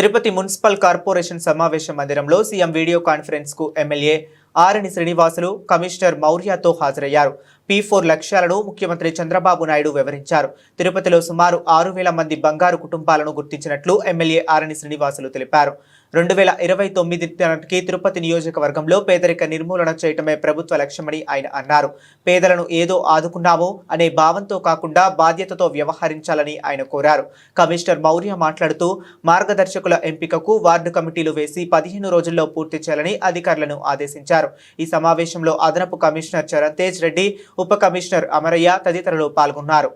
Tirupati municipal corporation సమావేశ మందిరంలో CM video కాన్ఫరెన్స్కు ఎమ్మెల్యే ఆరణి శ్రీనివాసులు కమిషనర్ మౌర్యతో హాజరయ్యారు. పీ ఫోర్ లక్ష్యాలను ముఖ్యమంత్రి చంద్రబాబు నాయుడు వివరించారు. తిరుపతిలో సుమారు ఆరు వేల మంది బంగారు కుటుంబాలను గుర్తించినట్లు ఎమ్మెల్యే ఆరణి శ్రీనివాసులు తెలిపారు. రెండు వేల ఇరవై తొమ్మిది నాటికి తిరుపతి నియోజకవర్గంలో పేదరిక నిర్మూలన చేయటమే ప్రభుత్వ లక్ష్యమని ఆయన అన్నారు. పేదలను ఏదో ఆదుకున్నామో అనే భావంతో కాకుండా బాధ్యతతో వ్యవహరించాలని ఆయన కోరారు. కమిషనర్ మౌర్య మాట్లాడుతూ మార్గదర్శకుల ఎంపికకు వార్డు కమిటీలు వేసి పదిహేను రోజుల్లో పూర్తి చేయాలని అధికారులను ఆదేశించారు. ఈ సమావేశంలో అదనపు కమిషనర్ చరణ్ తేజ్ రెడ్డి ఉప కమిషనర్ అమరయ్య తదితరులు పాల్గొన్నారు.